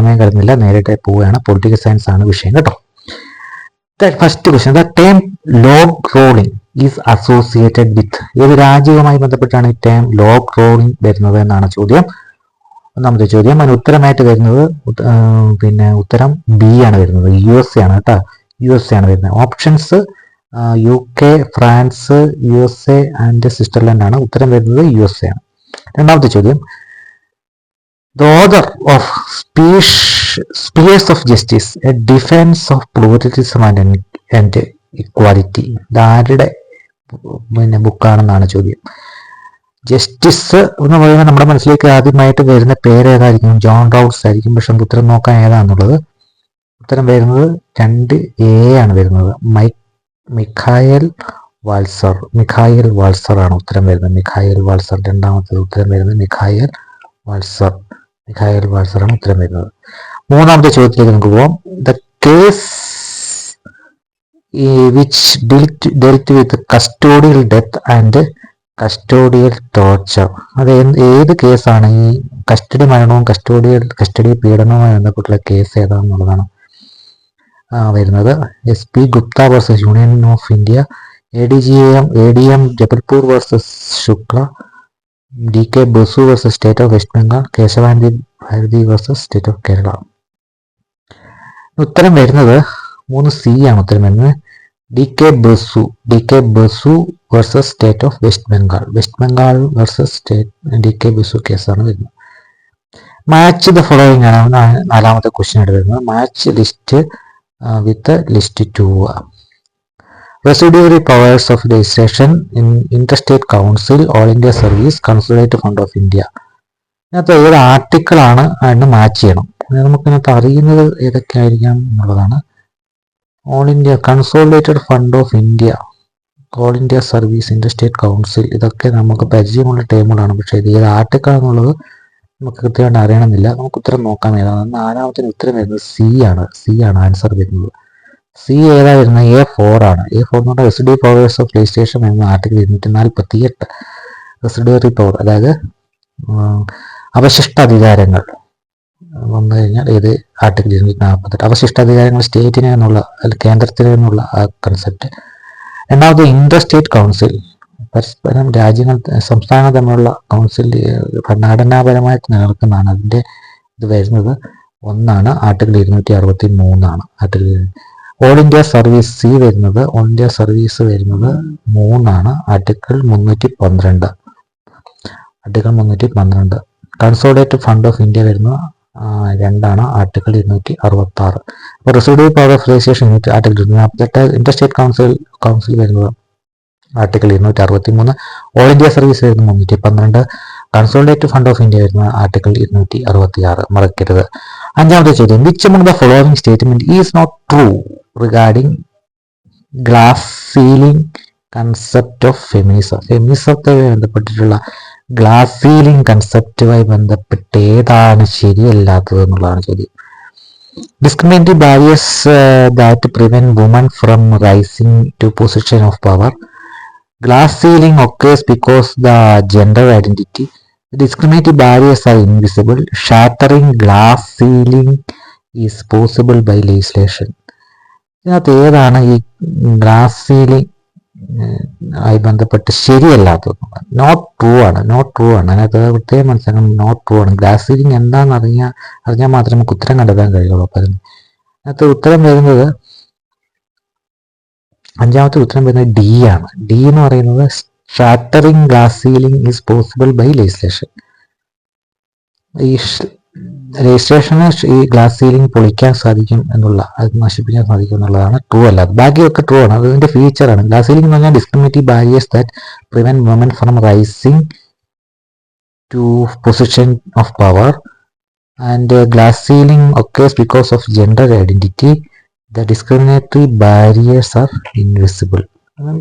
സമയം കരുതുന്നില്ല നേരിട്ട് പോവുകയാണ്. പൊളിറ്റിക്കൽ സയൻസ് ആണ് വിഷയം കേട്ടോ. First question the term log rolling is associated with ഏത് രാജ്യവുമായി ബന്ധപ്പെട്ടാണ് ഈ ടേം ലോഗ് റോളിംഗ് വരുന്നത് എന്നാണ് ചോദ്യം. ഒന്നാമത്തെ ചോദ്യം അതിന് ഉത്തരമായിട്ട് വരുന്നത് പിന്നെ ഉത്തരം ബി ആണ് വരുന്നത്. യു എസ് എ ആണ് കേട്ടോ. യു എസ് എ ആണ് വരുന്നത്. Options U K France U S A and Switzerland ആണ് ഉത്തരം വരുന്നത് യു എസ് എ ആണ്. രണ്ടാമത്തെ ചോദ്യം the author of speech, spheres of justice a defense of plurality and equality. Equality ഇത് ആരുടെ പിന്നെ ബുക്കാണെന്നാണ് ചോദ്യം. ജസ്റ്റിസ് എന്ന് പറയുമ്പോൾ നമ്മുടെ മനസ്സിലേക്ക് ആദ്യമായിട്ട് വരുന്ന പേര് ഏതായിരിക്കും ജോൺ റൗൾസ് ആയിരിക്കും. പക്ഷെ ഉത്തരം നോക്കാൻ ഏതാന്നുള്ളത്? ഉത്തരം വരുന്നത് രണ്ട് എ ആണ് വരുന്നത്. മൈ മിഖായൽ വാൾസർ മിഖായൽ വാൾസർ ആണ് ഉത്തരം വരുന്നത്. മിഖായൽ വാൾസർ രണ്ടാമത്തത് ഉത്തരം വരുന്നത് മിഖായൽ വാൾസർ മിഖായൽ വാട്സറാണ് ഉത്തരം വരുന്നത്. മൂന്നാമത്തെ ചോദ്യത്തിലേക്ക് നമുക്ക് പോവാം. The case which dealt with custodial death and custodial torture അത് ഏത് കേസാണ് ഈ കസ്റ്റഡി മരണവും കസ്റ്റോഡിയൽ കസ്റ്റഡി പീഡനവുമായി ബന്ധപ്പെട്ടുള്ള കേസ് ഏതാണെന്നുള്ളതാണ് വരുന്നത്. S P Gupta versus union of India A D G M A D M Jabalpur versus Shukla D K Basu versus state of West Bengal Kesavananda Bharati versus state of Kerala ഉത്തരം വരുന്നത് മൂന്ന് C ആണ്. ഉത്തരം വരുന്നത് D K Basu D K Basu versus state of West Bengal West Bengal versus state D K Basu കേസാണ് വരുന്നത്. Match the following ആണ്. നാലാമത്തെ ക്വസ്റ്റ്യൻ ആയിട്ട് വരുന്നത് match list with list two residuary powers of registration in Interstate Council, All India Service, Consulate Fund of India. ഇതിനകത്ത് ഏത് ആർട്ടിക്കിളാണ് അതിന് match ചെയ്യണം. നമുക്ക് നമുക്കിതിനകത്ത് അറിയുന്നത് ഏതൊക്കെയായിരിക്കാം എന്നുള്ളതാണ്. All India consolidated fund of India all India service interstate council ഇതൊക്കെ നമുക്ക് പരിചയമുള്ള ടേമുകളാണ് പക്ഷേ ഇത് ഏത് ആർട്ടിക്കിൾ എന്നുള്ളത് നമുക്ക് കൃത്യമായിട്ട് അറിയണമെന്നില്ല. നമുക്ക് ഉത്തരം നോക്കാം. ഏതാണ് നാലാമത്തിന് ഉത്തരം വരുന്നത് സി ആണ്. സി ആണ് ആൻസർ വരുന്നത്. സി ഏതാ വരുന്നത് എ ഫോർ ആണ്. എ ഫോർ എന്ന് പറഞ്ഞാൽ റെസിഡ്യൂ പവേഴ്സ് ഓഫ് രജിസ്ട്രേഷൻ എന്ന ആർട്ടിക്കിൾ ഇരുന്നൂറ്റി നാൽപ്പത്തി എട്ട് റെസിഡ്യൂറി പവർ അതായത് അവശിഷ്ട അധികാരങ്ങൾ വന്നു കഴിഞ്ഞാൽ ഏത് ആർട്ടിക്കിൾ ഇരുന്നൂറ്റി നാൽപ്പത്തെട്ട് അവശിഷ്ട അധികാരങ്ങൾ സ്റ്റേറ്റിന് എന്നുള്ള അല്ലെങ്കിൽ കേന്ദ്രത്തിന് എന്നുള്ള ആ കൺസെപ്റ്റ് രണ്ടാമത് ഇന്റർ സ്റ്റേറ്റ് കൗൺസിൽ പരസ്പരം രാജ്യങ്ങൾ സംസ്ഥാനങ്ങൾ തമ്മിലുള്ള കൗൺസിൽ ഭരണഘടനാപരമായി നിലനിൽക്കുന്നതാണ് അതിന്റെ ഇത് വരുന്നത്. ഒന്നാണ് ആർട്ടിക്കിൾ ഇരുന്നൂറ്റി അറുപത്തി മൂന്നാണ് article all India service C വരുന്നത് ഓൾ ഇന്ത്യ സർവീസ് വരുന്നത് മൂന്നാണ്. ആർട്ടിക്കിൾ മുന്നൂറ്റി പന്ത്രണ്ട് ആർട്ടിക്കിൾ മുന്നൂറ്റി പന്ത്രണ്ട് കൺസോളിഡേറ്റ് ഫണ്ട് ഓഫ് ഇന്ത്യ വരുന്നത് രണ്ടാണ്. ആർട്ടിക്കിൾ ഇരുന്നൂറ്റി അറുപത്തി ആറ് അപ്പോൾ residue power of registration unit article ഇരുന്നൂറ്റി ഇന്റർസ്റ്റേറ്റ് കൗൺസിൽ കൗൺസിൽ വരുന്നത് ആർട്ടിക്കിൾ ഇരുന്നൂറ്റി അറുപത്തി മൂന്ന് ഓൾ ഇന്ത്യ സർവീസ് വരുന്നത് മുന്നൂറ്റി പന്ത്രണ്ട് കൺസോളിഡേറ്റഡ് ഫണ്ട് ഓഫ് ഇന്ത്യ വരുന്ന ആർട്ടിക്കിൾ ഇരുന്നൂറ്റി അറുപത്തി ആറ് മറക്കരുത്. അഞ്ചാമത്തെ ചോദ്യം. Which among the following statement is not true regarding glass ceiling concept of feminism ഫെമിനിസത്തുമായി ബന്ധപ്പെട്ടിട്ടുള്ള ഗ്ലാസ് സീലിംഗ് കൺസെപ്റ്റുമായി ബന്ധപ്പെട്ട് ഏതാണ് ശരിയല്ലാത്തത് എന്നുള്ളതാണ് ചോദ്യം. Discriminative barriers that prevent women from rising to position of power glass ceiling occurs because the gender identity. Discriminative barriers are invisible shattering glass ceiling is possible by legislation. ഇതിനകത്ത് ഏതാണ് ഈ ceiling ആയി ബന്ധപ്പെട്ട് ശരിയല്ലാത്തത് നോട്ട് ട്രൂ ആണ് not true ആണ്. അതിനകത്ത് പ്രത്യേകം മനസ്സിലാക്കണം നോട്ട് ട്രൂ ആണ്. ഗ്ലാസ് സീലിംഗ് എന്താണെന്ന് അറിഞ്ഞാൽ അറിഞ്ഞാൽ മാത്രമേ നമുക്ക് ഉത്തരം കണ്ടെത്താൻ കഴിയുള്ളൂ. അപ്പം അതിന് അതിനകത്ത് ഉത്തരം വരുന്നത് അഞ്ചാമത്തെ ഉത്തരം വരുന്നത് ഡി ആണ്. ഡി എന്ന് പറയുന്നത് shattering glass ceiling is possible by legislation ഈ രജിസ്ട്രേഷന് ഈ ഗ്ലാസ് സീലിംഗ് പൊളിക്കാൻ സാധിക്കും എന്നുള്ള അത് നശിപ്പിക്കാൻ സാധിക്കും എന്നുള്ളതാണ് ട്രൂ അല്ലാതെ ബാക്കിയൊക്കെ ട്രൂ ആണ്. അതിന്റെ ഫീച്ചറാണ് ഗ്ലാസ് സീലിംഗ് എന്ന് പറഞ്ഞാൽ discriminative barriers that prevent women from rising to position of power and glass ceiling occurs because of gender identity the discriminatory barriers are invisible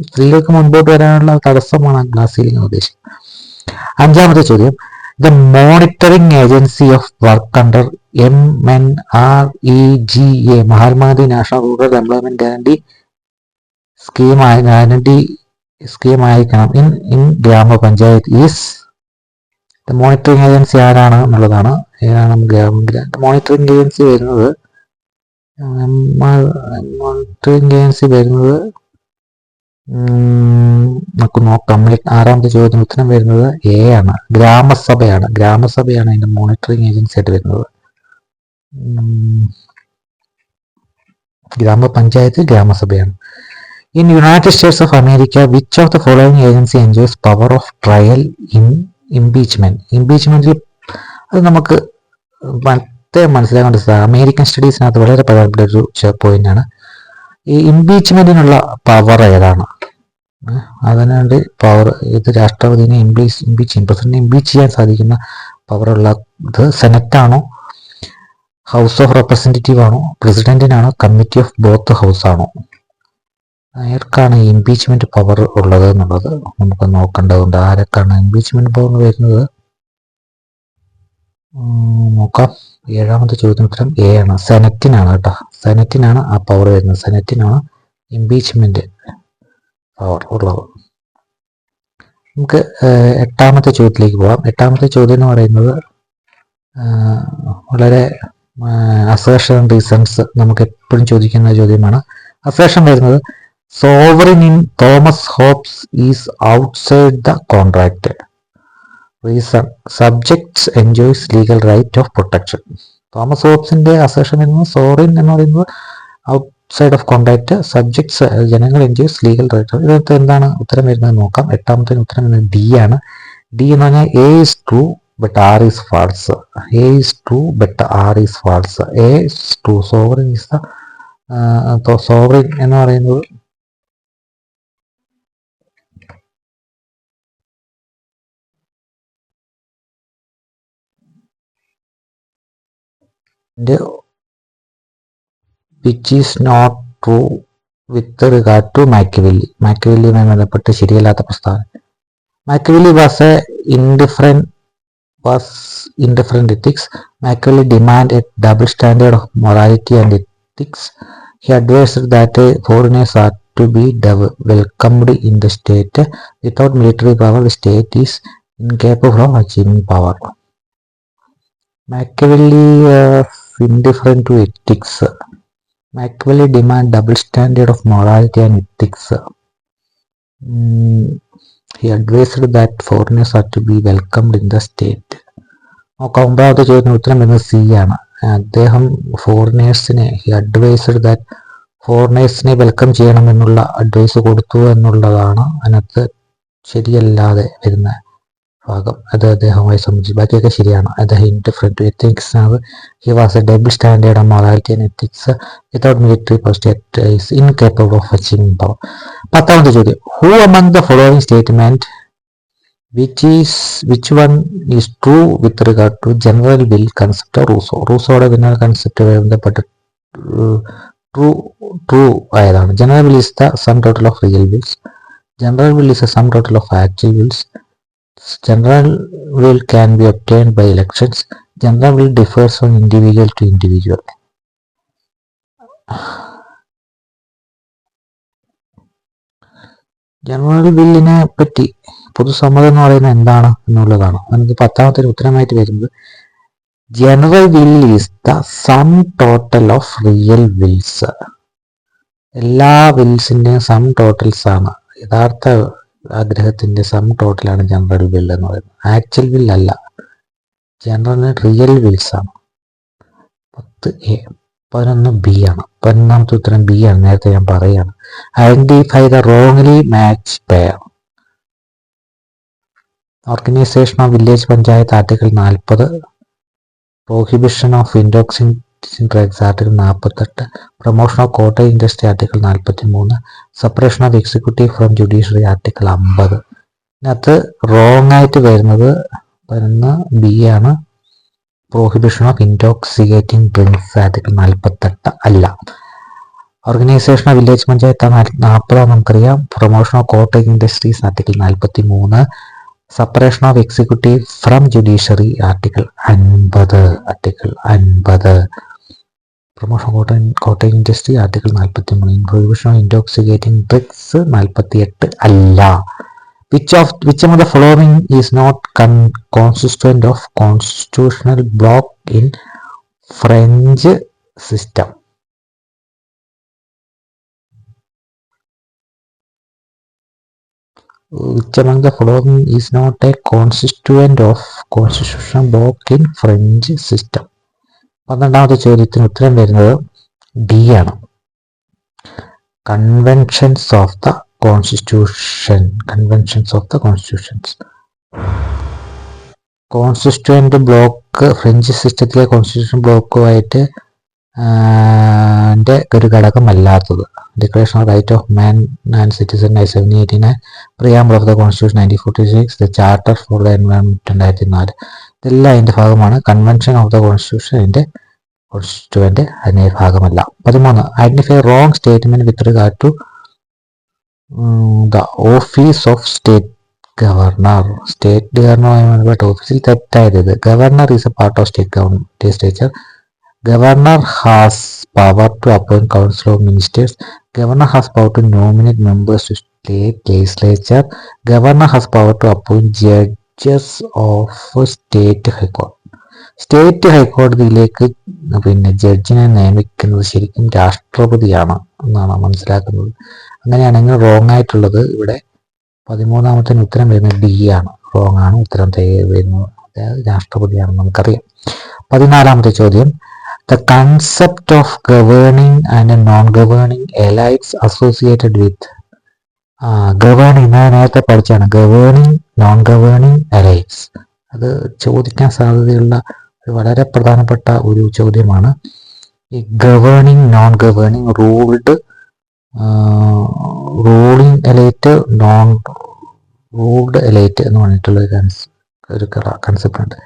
സ്ത്രീകൾക്ക് മുൻപോട്ട് വരാനുള്ള തടസ്സമാണ് ഗ്ലാസ് സീലിംഗ് ഉദ്ദേശിക്കുന്നത് അഞ്ചാമത്തെ ചോദ്യം. Under M N R E G A Mahatma Gandhi national rural employment guarantee scheme guarantee scheme ആയിരിക്കണം. In in gram panchayat. Is the monitoring agency ആരാണ് എന്നുള്ളതാണ്. ഏതാണ് ഗവൺമെന്റ് മോണിറ്ററിംഗ് ഏജൻസി വരുന്നത് മോണിറ്ററിംഗ് ഏജൻസി വരുന്നത് നമുക്ക് നോക്കാം ആറാമത്തെ ചോദ്യത്തിന് ഉത്തരം വരുന്നത് എ ആണ്. ഗ്രാമസഭയാണ്. ഗ്രാമസഭയാണ് അതിന്റെ മോണിറ്ററിങ് ഏജൻസി ആയിട്ട് വരുന്നത്. ഗ്രാമപഞ്ചായത്ത് ഗ്രാമസഭയാണ്. In United States of America which of the following agency enjoys power of trial in impeachment ഇംപീച്ച്മെന്റിൽ അത് നമുക്ക് മറ്റേ മനസ്സിലാക്കേണ്ട അമേരിക്കൻ സ്റ്റഡീസിനകത്ത് വളരെ പ്രധാനപ്പെട്ട ഒരു പോയിന്റ് ആണ്. ഈ ഇംപീച്ച്മെന്റിനുള്ള പവർ ഏതാണ്? അതിനുവേണ്ടി പവർ ഇത് രാഷ്ട്രപതിനെ ഇംപീച്ച് ഇംപീച്ച് ചെയ്യും പ്രസിഡന്റിനെ ഇംപീച്ച് ചെയ്യാൻ സാധിക്കുന്ന പവറുള്ള ഇത് സെനറ്റാണോ ഹൗസ് ഓഫ് റെപ്രസെന്റേറ്റീവ് ആണോ? പ്രസിഡന്റിനാണോ? കമ്മിറ്റി ഓഫ് ബോത്ത് ഹൗസ് ആണോ? ആർക്കാണ് ഇംപീച്ച്മെന്റ് പവർ ഉള്ളത് എന്നുള്ളത് നമുക്ക് നോക്കേണ്ടതുണ്ട്. ആരൊക്കെയാണ് ഇംപീച്ച്മെന്റ് പവർ വരുന്നത്? നോക്കാം. ഏഴാമത്തെ ചോദ്യത്തിന് എ ആണ്. സെനറ്റിനാണ് കേട്ടോ. സെനറ്റിനാണ് ആ പവർ വരുന്നത്. സെനറ്റിനാണ് ഇംപീച്ച്മെന്റ് ഉള്ളത് നമുക്ക് എട്ടാമത്തെ ചോദ്യത്തിലേക്ക് പോകാം എട്ടാമത്തെ ചോദ്യം എന്ന് പറയുന്നത് വളരെ അസേഷൻ റീസൺസ് നമുക്ക് എപ്പോഴും ചോദിക്കുന്ന ചോദ്യമാണ്. അസേഷൻ വരുന്നത് sovereign in Thomas Hobbes is outside the contract reason subjects enjoys legal right of protection Thomas ഹോപ്സിന്റെ assertion വരുന്നത് സോറിൻ എന്ന് പറയുന്നത് ഔട്ട്സൈഡ് ഓഫ് കോണ്ടാക്ട് സബ്ജക്ട്സ് ജനങ്ങൾ എൻജിയോസ് ലീഗൽ റൈറ്റ് ഇതിനകത്ത് എന്താണ് ഉത്തരം വരുന്നത് നോക്കാം. എട്ടാമത്തെ ഉത്തരം വരുന്നത് ഡി ആണ്. ഡി എന്ന് പറഞ്ഞാൽ A is true but R is false A is true but R is false A is true sovereign is the sovereign എന്ന് പറയുന്നത് which is not true with regard to Machiavelli മാക്കിവെല്ലിയുമായി ബന്ധപ്പെട്ട് ശരിയല്ലാത്ത പ്രസ്താവന Machiavelli was a indifferent was indifferent ethics Machiavelli demand a double standard of morality and ethics he advised that foreigners are to be welcomed the state. Without military power, the state is incapable of achieving power. Machiavelli uh, indifferent to ethics. Machiavelli demand double standard of morality and ethics. Mm, he advised that foreigners are to be welcomed in the state. നോക്കാം ഒമ്പതാമത്തെ ചോദ്യത്തിന് ഉത്തരം വരുന്നത് C ആണ് അദ്ദേഹം ഫോറിനേഴ്സിനെ he advised that ഫോറിനേഴ്സിനെ welcome ചെയ്യണമെന്നുള്ള അഡ്വൈസ് കൊടുത്തു എന്നുള്ളതാണ് അതിനകത്ത് ശരിയല്ലാതെ വരുന്ന ഭാഗം. അത് അദ്ദേഹവുമായി സംബന്ധിച്ച് ബാക്കിയൊക്കെ ശരിയാണ്. അദ്ദേഹം ഇൻഡിഫറെന്റ് എത്തിക്സ് ആണ്. He was a double standard morality and ethics without military post is incapable of achieving power പത്താമത്തെ ചോദ്യം. Who among the following statement which is which one is true with regard to general will concept Rousseau റൂസോയുടെ general concept ബന്ധപ്പെട്ട് true true ആയതാണ്. General will is the sum total of real wills general will is a sum total of actual wills General will can be obtained by elections. General will differs from individual to individual. General ബില്ലിനെ പറ്റി പൊതുസമ്മതം എന്ന് പറയുന്നത് എന്താണ് എന്നുള്ളതാണ് നമുക്ക് പത്താമത്തെ ഉത്തരമായിട്ട് വരുന്നത് general will is the sum total of real wills എല്ലാ വിൽസിന്റെയും സം ടോട്ടൽസ് ആണ് യഥാർത്ഥ ആഗ്രഹത്തിന്റെ സം ടോട്ടലാണ് ജനറൽ വിൽ എന്ന് പറയുന്നത്. ആക്ച്വൽ വിൽ അല്ല. ജനറൽ റിയൽ വിൽസ് ആണ്. പത്ത് എ പതിനൊന്ന് ബി ആണ്. പതിനൊന്നാമത്തെ ഉത്തരം ബി ആണ്. നേരത്തെ ഞാൻ പറയുകയാണ് identify the wrongly match pair organisation of village panchayat article നാൽപ്പത് prohibition of intoxin drugs article നാൽപ്പത്തെട്ട് promotion of cottage industry article നാൽപ്പത്തി മൂന്ന് separation of executive from judiciary article അമ്പത്. ഇതിനകത്ത് റോങ് ആയിട്ട് വരുന്നത് വരുന്ന ബി ആണ്. Prohibition of intoxicating drinks article നാൽപ്പത്തെട്ട് അല്ല. ഓർഗനൈസേഷൻ ഓഫ് വില്ലേജ് പഞ്ചായത്ത് നാൽപ്പതാണ് നമുക്കറിയാം. Promotion of cottage industries article നാൽപ്പത്തി മൂന്ന് separation of executive from judiciary article അൻപത് ആർട്ടിക്കിൾ അൻപത്. Promotion cotton Kottayam industry article നാൽപ്പത്തി മൂന്ന് ഓഫ് ഇൻടോക്സിക്കേറ്റിംഗ് ഡ്രഗ്സ് നാൽപ്പത്തി എട്ട് അല്ല Which of which among the following is not con- constituent of constitutional block in French system? Which among the following is not a constituent of constitutional block in French system? പന്ത്രണ്ടാമത്തെ ചോദ്യത്തിന് ഉത്തരം വരുന്നത് D ആണ്. Conventions of the constitution conventions of the constitutions constituent block French സിസ്റ്റത്തിലെ constitution ബ്ലോക്കുമായിട്ട് ഒരു ഘടകമല്ലാത്തത് declaration of right of man and citizen nine seven eighty nine preamble of the constitution nineteen forty six the charter for the environment രണ്ടായിരത്തി നാല് ഇതെല്ലാം അതിന്റെ ഭാഗമാണ്. Convention of the constitution അതിന്റെ constituent അതിന്റെ ഭാഗമല്ല. പതിമൂന്ന്. Identify wrong statement with regard to the office of state governor state ഗവർണറുമായി ബന്ധപ്പെട്ട ഓഫീസിൽ തെറ്റായത്. Governor is a part of state government legislature governor has power to appoint council of ministers governor has power to nominate members to state legislature governor has power to appoint judges of state ഹൈക്കോടതി state ഹൈക്കോടതിയിലേക്ക് പിന്നെ ജഡ്ജിനെ നിയമിക്കുന്നത് ശരിക്കും രാഷ്ട്രപതിയാണ് എന്നാണ് മനസ്സിലാക്കുന്നത്. അങ്ങനെയാണെങ്കിൽ wrong ആയിട്ടുള്ളത്. ഇവിടെ പതിമൂന്നാമത്തിന് ഉത്തരം വരുന്നത് ഡി ആണ്. റോങ് ആണ്. ഉത്തരം വരുന്നത്. അതായത് രാഷ്ട്രപതിയാണെന്ന് നമുക്കറിയാം. പതിനാലാമത്തെ ചോദ്യം. The concept of governing and non governing elites associated with governing ഞാൻ നേരത്തെ പഠിച്ചാണ് ഗവേണിംഗ് നോൺ ഗവേണിംഗ് അലയൻസ് അത് ചോദിക്കാൻ സാധ്യതയുള്ള വളരെ പ്രധാനപ്പെട്ട ഒരു ചോദ്യമാണ്. ഈ governing non governing ruled ruling elite non ruled elite എന്ന് പറഞ്ഞിട്ടുള്ള ഒരു കൺസെപ്റ്റ് ഉണ്ട്.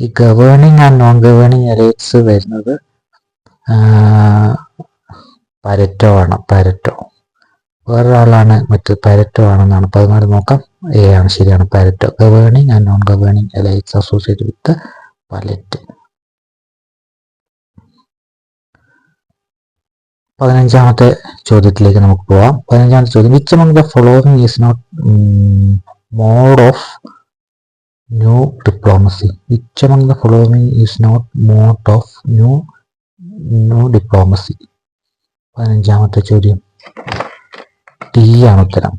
ഈ governing and non governing elites വരുന്നത് പരറ്റോ ആണ്. പരറ്റോ. വേറൊരാളാണ് മറ്റു പാരറ്റോ ആണെന്നാണ് പതിനാല് നോക്കാം. എ ആണ് ശരിയാണ് Pareto governing and non governing elites associate with Pareto പതിനഞ്ചാമത്തെ ചോദ്യത്തിലേക്ക് നമുക്ക് പോവാം. പതിനഞ്ചാമത്തെ ചോദ്യം which among the following is not mode of new diplomacy which among the following is not mode of new new diplomacy പതിനഞ്ചാമത്തെ ചോദ്യം. ടി ആണ് ഉത്തരം.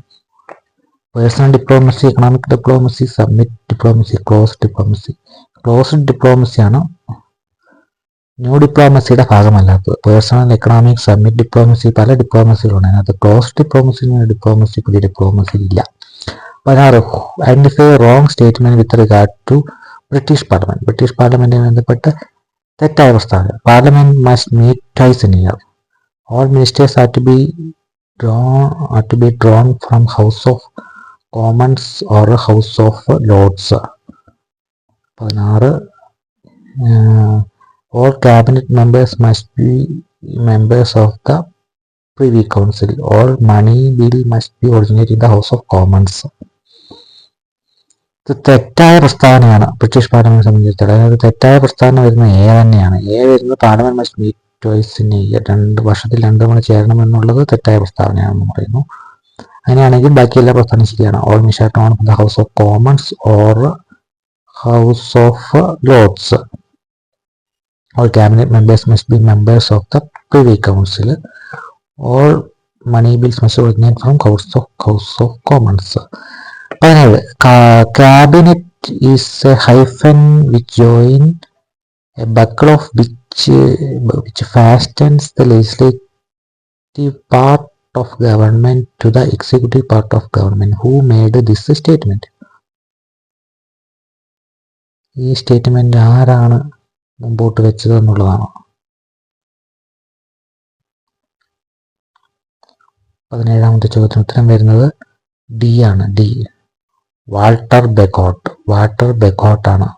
Personal diplomacy economic diplomacy submit diplomacy close diplomacy closed ഡിപ്ലോമസിയാണ് new ഡിപ്ലോമസിയുടെ ഭാഗമല്ലാത്തത്. Personal economic submit diplomacy പല ഡിപ്ലോമസികളുണ്ട് അതിനകത്ത് close diplomacy diplomacy പുതിയ ഡിപ്ലോമസി ഇല്ല. പതിനാറ് identify wrong statement with regard to British parliament British പാർലമെന്റുമായി ബന്ധപ്പെട്ട് തെറ്റായ പ്രസ്താവന. Parliament must meet twice in year all ministers are to be drawn are to be drawn from House of Commons or House of Lords. പതിനാറ് all cabinet members must be members of the Privy Council. All money bill must be originated in the House of Commons. ഇത് തെറ്റായ പ്രസ്താവനയാണ് British parliament സംബന്ധിച്ചിടത്തോളം അതായത് തെറ്റായ പ്രസ്താവന വരുന്നത് A തന്നെയാണ് എ വരുന്നത് പാർലമെന്റ് മസ്റ്റ് മീറ്റ് ഇയർ രണ്ട് വർഷത്തിൽ രണ്ട് തവണ ചേരണം എന്നുള്ളത് തെറ്റായ പ്രസ്താവനയാണെന്ന് പറയുന്നു. അങ്ങനെയാണെങ്കിൽ ബാക്കി എല്ലാ പ്രസ്താവനയും ശരിയാണ്. All മിഷാർട്ട് on the House of Commons or House of Lords all cabinet members must be members of the Privy Council all money bills must originate from House of House of Commons പതിനേഴ് cabinet is a hyphen which join a buckle of which which fastens the legislative part of government to the executive part of government. Who made this statement? ഈ statement ആരാണ് മുമ്പോട്ട് വെച്ചത് എന്നുള്ളതാണ് പതിനേഴാമത്തെ ചോദ്യത്തിന് ഉത്തരം വരുന്നത് ഡി ആണ് ഡി വാൾട്ടർ ബെക്കോട്ട് വാൾട്ടർ ബെക്കോട്ടാണ്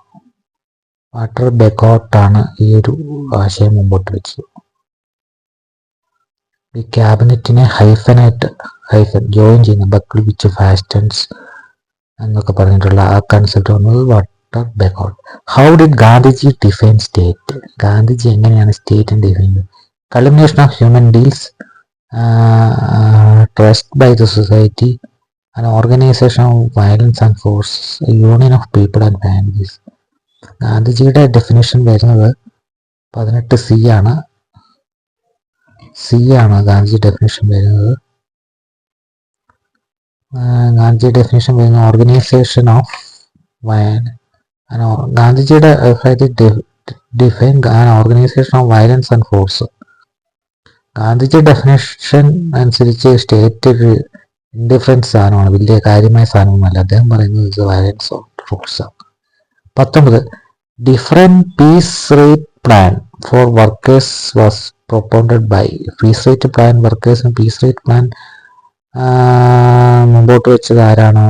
വാട്ടർ ബെക്കോട്ടാണ് ഈ ഒരു ആശയം മുമ്പോട്ട് വെച്ചത്. ഈ ക്യാബിനറ്റിനെ ഹൈഫനായിട്ട് ഹൈഫൻ ജോയിൻ ചെയ്യുന്ന ബക്കിൾ വിച്ച് ഫാസ്റ്റൻസ് എന്നൊക്കെ പറഞ്ഞിട്ടുള്ള ആ കൺസെപ്റ്റ് വന്നത് water Bagehot how did Gandhiji define state Gandhiji എങ്ങനെയാണ് സ്റ്റേറ്റ് ഡിഫൈൻ ചെയ്തത്? Culmination of human deals trust by the society and organisation of violence and force union of people and families. ഗാന്ധിജിയുടെ definition വരുന്നത് പതിനെട്ട് C ആണ്. C ആണ് Gandhiji definition വരുന്നത്. Gandhiji definition വരുന്നത് organisation of ഗാന്ധിജിയുടെ define organisation of violence and force Gandhiji definition അനുസരിച്ച് state indifference സാധനമാണ്. വലിയ കാര്യമായ സാധനമൊന്നുമല്ല. അദ്ദേഹം പറയുന്നത് വയലൻസ് ഓഫ് ഫോഴ്സ് പത്തൊമ്പത്. Different piece rate plan for workers was propounded by piece rate plan വർക്കേഴ്സും piece rate plan മുമ്പോട്ട് വെച്ചത് ആരാണ്?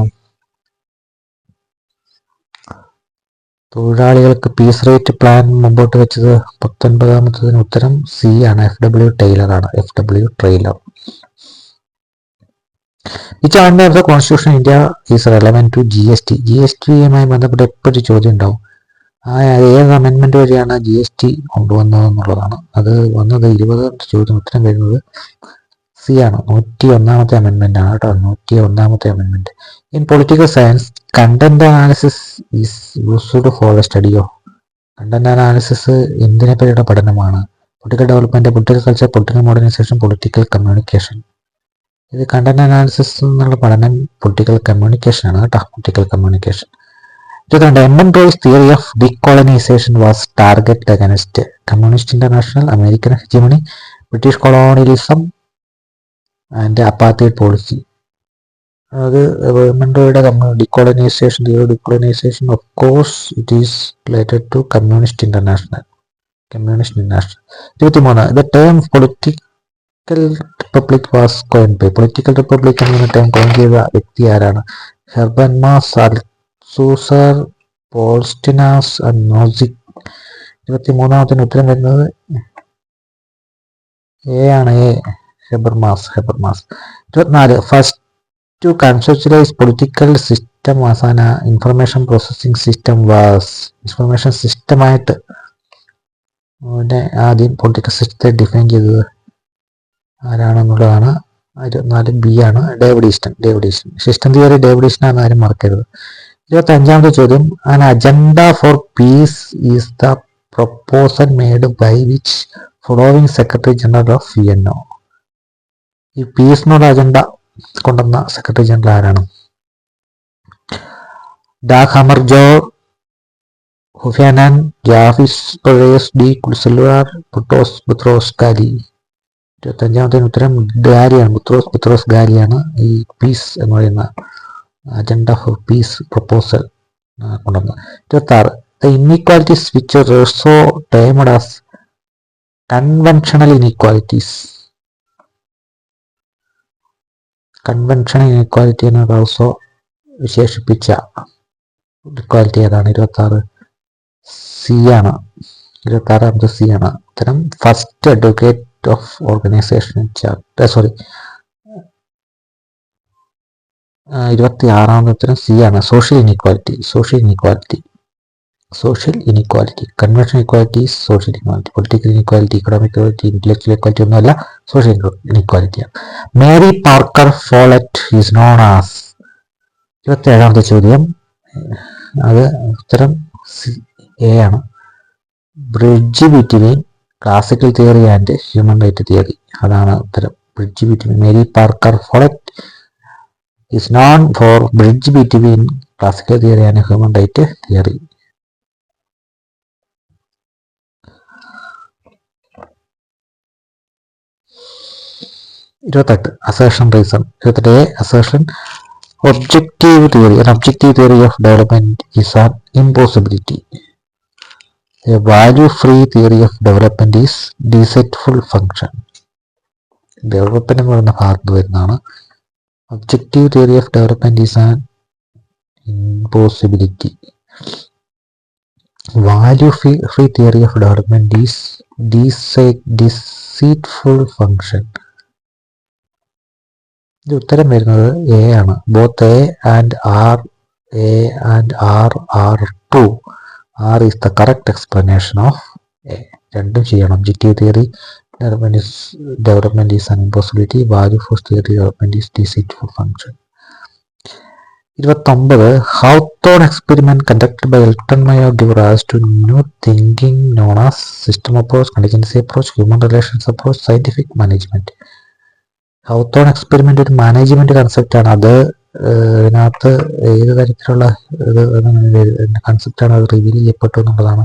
തൊഴിലാളികൾക്ക് പീസ് റേറ്റ് പ്ലാൻ മുമ്പോട്ട് വെച്ചത് പത്തൊൻപതാമത്തതിന് ഉത്തരം സി ആണ്. എഫ് ഡബ്ല്യു ടൈലർ ആണ്. F W trailer of the constitution India is relevant to G S T G S ടിയുമായി ബന്ധപ്പെട്ട് എപ്പോഴും ചോദ്യം ഉണ്ടാവും. ആ ഏത് അമെൻമെന്റ് വഴിയാണ് ജി എസ് ടി കൊണ്ടുവന്നതെന്നുള്ളതാണ്. അത് വന്നത് ഇരുപത് ചോദ്യം ഉത്തരം വരുന്നത് സി ആണ്. നൂറ്റി ഒന്നാമത്തെ അമെൻമെന്റ് ആണ് കേട്ടോ. നൂറ്റി ഒന്നാമത്തെ അമെൻമെന്റ് in political science content analysis is used for the study of content analysis എന്തിനെ പറ്റിയുള്ള പഠനമാണ്? Political development political culture political modernisation political communication ഇത് കണ്ടന്റ് അനാലിസിസ് എന്നുള്ള പഠനം പൊളിറ്റിക്കൽ കമ്മ്യൂണിക്കേഷൻ ആണ് കേട്ടോ. പൊളിറ്റിക്കൽ കമ്മ്യൂണിക്കേഷൻ ഇരുപത്തിരണ്ട് M N Roy's theory of decolonisation was target against communist international American hegemony British colonialism and apartheid policy അത് റോയുടെ decolonisation theory decolonisation of course it is related to communist international communist international ഇരുപത്തിമൂന്ന്. The term political republic was coin by political republic എന്ന time coin ചെയ്ത വ്യക്തി ആരാണ്? ഹെർബൻ mass അൽസൂസർ പോൾസ്റ്റിനാസ് Nozick ഇരുപത്തി മൂന്നാമത്തിന് ഉത്തരം വരുന്നത് A ആണ്. എ ഹെബർമാസ് ഹെബർമാസ് ഇരുപത്തിനാല്. First to conceptualize political system അവസാന information processing system was information സിസ്റ്റമായിട്ട് ആദ്യം പൊളിറ്റിക്കൽ സിസ്റ്റത്തെ ഡിഫൈൻ ചെയ്തത് ആരാണെന്നുള്ളതാണ്. ഇരുപത്തിനാല് ബി ആണ്. David Easton David Easton system theory David Easton ആണ് ആരും മറക്കരുത്. ഇരുപത്തി അഞ്ചാമത്തെ ചോദ്യം. An agenda for peace is the proposal made by which following secretary general of C N O ഈ പീസ് എന്നുള്ള അജണ്ട കൊണ്ടുവന്ന സെക്രട്ടറി ജനറൽ ആരാണ്? ഡാക് ഹമർജോ ഹുഫാനാൻ ജാഫിസ് ഡി കുൽസൽവാർ ബുട്ടോസ് ബുത്രോസ് ഗാലി ഇരുപത്തഞ്ചാമത്തെ ഉത്തരം ഗാലിയാണ് ബുത്രോസ് ബുത്രോസ് ഗാലിയാണ് ഈ പീസ് എന്ന് പറയുന്ന അജണ്ട ഓഫ് പീസ് പ്രപ്പോസൽ കൊണ്ടുവന്നത്. ഇരുപത്തി ആറ് the inequalities which Rousseau termed as conventional inequalities conventional inequality എന്ന റേഴ്സോ വിശേഷിപ്പിച്ച ഇക്വാലിറ്റി ഏതാണ്? ഇരുപത്തി ആറ് സി ആണ്. ഇരുപത്തി ആറാമത്തെ സി ആണ്. ഉത്തരം first advocate of organisation chapter sorry ഇരുപത്തി ആറാമത്തെ ഉത്തരം സി ആണ്. Social inequality social inequality social inequality convention equality social equality political inequality economic equality intellectual equality ഒന്നുമല്ല social ഇനിക്വാലിറ്റിയാണ് Mary Parker Follett is known as ഇരുപത്തി ഏഴാമത്തെ ചോദ്യം. അത് ഉത്തരം സി എ ആണ്. Bridge between classical theory and human right theory അതാണ് ഉത്തരം bridge between Mary Parker Follett is known for bridge between classical theory and human right theory. ഇരുപത്തെട്ട് assertion reason ഇരുപത്തെട്ട് assertion objective theory objective theory of development is an impossibility a value free theory of development is deceitful function development എന്ന് പറയുന്ന ഭാഗത്ത് വരുന്നതാണ് of development is an impossibility value free, free theory of development is dece- deceitful function ഇത് ഉത്തരം വരുന്നത് A ആണ് both A and R A and R are true R is the correct explanation of A രണ്ടും ചെയ്യണം. Objective theory development is development is an impossibility. Value for theory development is deceitful function. ഇരുപത്തൊമ്പത് Hawthorne experiment conducted by Elton Mayo give rise to new thinking known as system approach contingency approach human relations approach scientific management Hawthorne experiment ഒരു management concept ആണ്. അത് ഇതിനകത്ത് ഏത് തരത്തിലുള്ള ആണ് അത് reveal ചെയ്യപ്പെട്ടു എന്നുള്ളതാണ്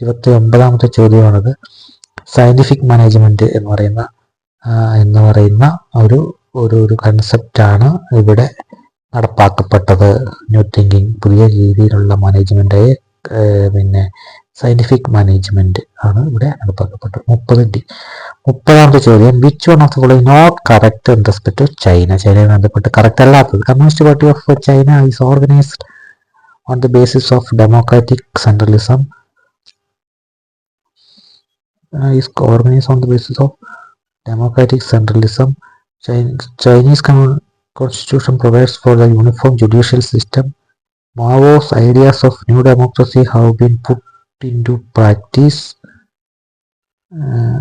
ഇരുപത്തി ഒമ്പതാമത്തെ ചോദ്യമാണത്. സയന്റിഫിക് മാനേജ്മെന്റ് എന്ന് പറയുന്ന എന്ന് പറയുന്ന ഒരു ഒരു ഒരു ആണ് ഇവിടെ നടപ്പാക്കപ്പെട്ടത്. ന്യൂ തിങ്കിങ് പുതിയ രീതിയിലുള്ള മാനേജ്മെന്റ് പിന്നെ സയന്റിഫിക് മാനേജ്മെന്റ് ആണ് ഇവിടെ നടപ്പാക്കപ്പെട്ടത്. മുപ്പത് ഡി മുപ്പതാമത്തെ ചോദ്യം. Which one of the not correct in respect to China ചൈനയെ ബന്ധപ്പെട്ട് കറക്റ്റ് അല്ലാത്തത്. Communist party of China is organised on the basis of democratic centralism is organise on the basis of democratic centralism. Chinese Chinese provides for the uniform judicial system. Mao's ideas of new democracy have been put into practice. Uh,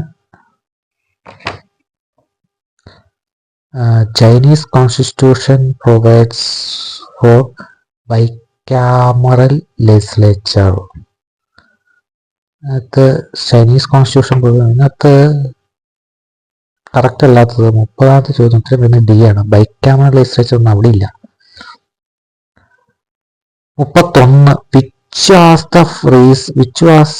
uh, Chinese constitution provides for bicameral legislature. അത് Chinese constitution അതിനകത്ത് correct അല്ലാത്തത് മുപ്പതാമത്തെ ചോദ്യത്തിന് വരുന്ന D ആണ് bike camera legislature ഒന്നും അവിടെ ഇല്ല മുപ്പത്തൊന്ന് which was the freeze which was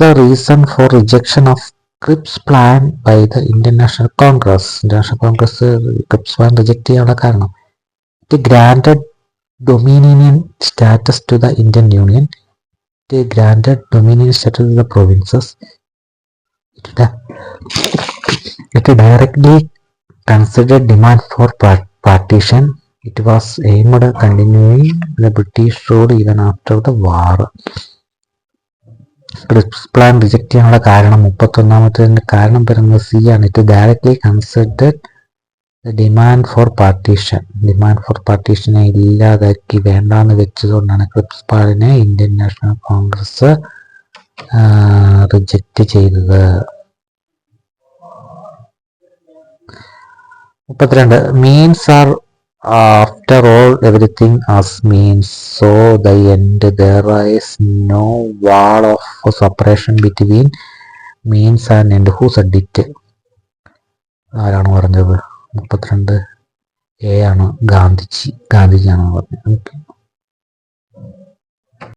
the reason for rejection of Cripps plan by the Indian National Congress National Congress Cripps plan reject ചെയ്യാനുള്ള കാരണം. It granted dominion status to the Indian union it granted dominion status to the provinces it directly consider demand for for partition. It was aimed at continuing the British rule even after the war. Cripps plan reject ചെയ്യാനുള്ള കാരണം മുപ്പത്തൊന്നാമത്തെ കാരണം പറയുന്നത് C ആണ്. It directly consider the demand for partition demand for പാർട്ടീഷനെ ഇല്ലാതാക്കി വേണ്ടാന്ന് വെച്ചതുകൊണ്ടാണ് Cripps പ്ലാനിനെ ഇന്ത്യൻ നാഷണൽ കോൺഗ്രസ് റിജക്റ്റ് ചെയ്തത്. മുപ്പത്തിരണ്ട്. Means are after all everything as means so the end there is no wall of separation between means and end who said it ആരാണ് പറഞ്ഞത് മുപ്പത്തിരണ്ട് A ആണ് ഗാന്ധിജി ഗാന്ധിജിയാണ് പറഞ്ഞത് ഓക്കെ